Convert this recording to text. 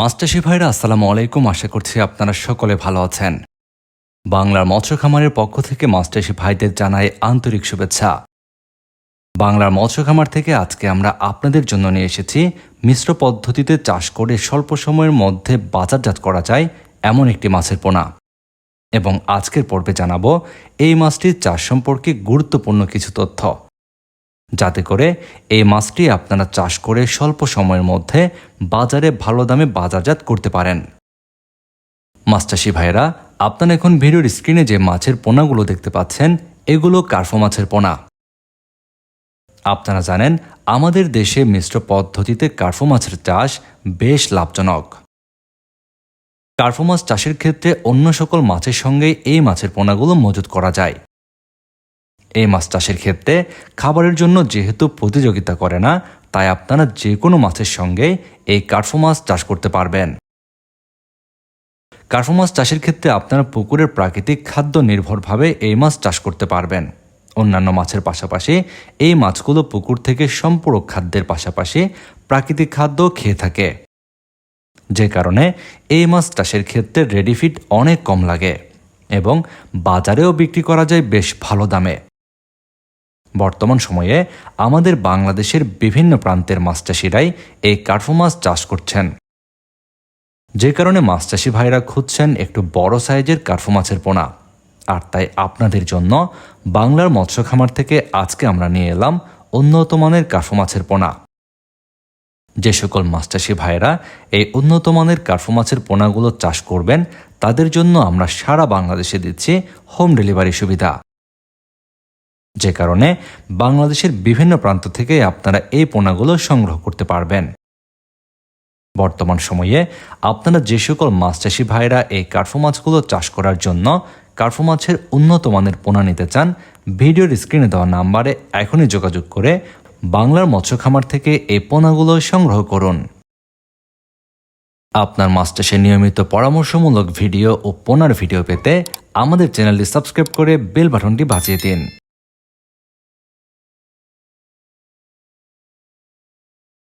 মাস্টারশি ভাইরা, আসসালামু আলাইকুম। আশা করছি আপনারা সকলে ভালো আছেন। বাংলার মৎস্য খামারের পক্ষ থেকে মাস্টারশি ভাইদের জানাই আন্তরিক শুভেচ্ছা। বাংলার মৎস্য খামার থেকে আজকে আমরা আপনাদের জন্য নিয়ে এসেছি মিশ্র পদ্ধতিতে চাষ করে স্বল্প সময়ের মধ্যে বাজারজাত করা যায় এমন একটি মাছের পোনা। এবং আজকের পর্বে জানাব এই মাছটির চাষ সম্পর্কে গুরুত্বপূর্ণ কিছু তথ্য। যাতে করে এই মাছটি আপনারা চাষ করে স্বল্প সময়ের মধ্যে বাজারে ভালো দামে বাজারজাত করতে পারেন। মাছচাষি ভাইয়েরা, আপনারা এখন ভিডিওর স্ক্রিনে যে মাছের পোনাগুলো দেখতে পাচ্ছেন, এগুলো কার্ফো মাছের পোনা। আপনারা জানেন, আমাদের দেশে মিশ্র পদ্ধতিতে কার্ফো মাছের চাষ বেশ লাভজনক। কার্ফো মাছ চাষের ক্ষেত্রে অন্য সকল মাছের সঙ্গে এই মাছের পোনাগুলো মজুত করা যায়। এই মাছ চাষের ক্ষেত্রে খাবারের জন্য যেহেতু প্রতিযোগিতা করে না, তাই আপনারা যে কোনো মাছের সঙ্গে এই কার্ফো মাছ চাষ করতে পারবেন। কার্ফো মাছ চাষের ক্ষেত্রে আপনারা পুকুরের প্রাকৃতিক খাদ্য নির্ভরভাবে এই মাছ চাষ করতে পারবেন। অন্যান্য মাছের পাশাপাশি এই মাছগুলো পুকুর থেকে সম্পূরক খাদ্যের পাশাপাশি প্রাকৃতিক খাদ্য খেয়ে থাকে। যে কারণে এই মাছ চাষের ক্ষেত্রে রেডিফিট অনেক কম লাগে এবং বাজারেও বিক্রি করা যায় বেশ ভালো দামে। বর্তমান সময়ে আমাদের বাংলাদেশের বিভিন্ন প্রান্তের মাছ চাষিরাই এই কার্ফু মাছ চাষ করছেন। যে কারণে মাছ চাষি ভাইরা খুঁজছেন একটু বড় সাইজের কার্ফু মাছের পোনা। আর তাই আপনাদের জন্য বাংলার মৎস্য খামার থেকে আজকে আমরা নিয়ে এলাম উন্নত মানের কার্ফু মাছের পোনা। যে সকল মাছ চাষি ভাইয়েরা এই উন্নত মানের কার্ফু মাছের পোনাগুলো চাষ করবেন, তাদের জন্য আমরা সারা বাংলাদেশে দিচ্ছি হোম ডেলিভারি সুবিধা। যে কারণে বাংলাদেশের বিভিন্ন প্রান্ত থেকে আপনারা এই পোনাগুলো সংগ্রহ করতে পারবেন। বর্তমান সময়ে আপনারা যে সকল মাছ চাষি ভাইরা এই কার্ফু মাছগুলো চাষ করার জন্য কার্ফু মাছের উন্নত মানের পোনা নিতে চান, ভিডিওর স্ক্রিনে দেওয়া নাম্বারে এখনই যোগাযোগ করে বাংলার মৎস্য খামার থেকে এই পোনাগুলো সংগ্রহ করুন। আপনার মাছ চাষের নিয়মিত পরামর্শমূলক ভিডিও ও পোনার ভিডিও পেতে আমাদের চ্যানেলটি সাবস্ক্রাইব করে বেল বাটনটি বাজিয়ে দিন।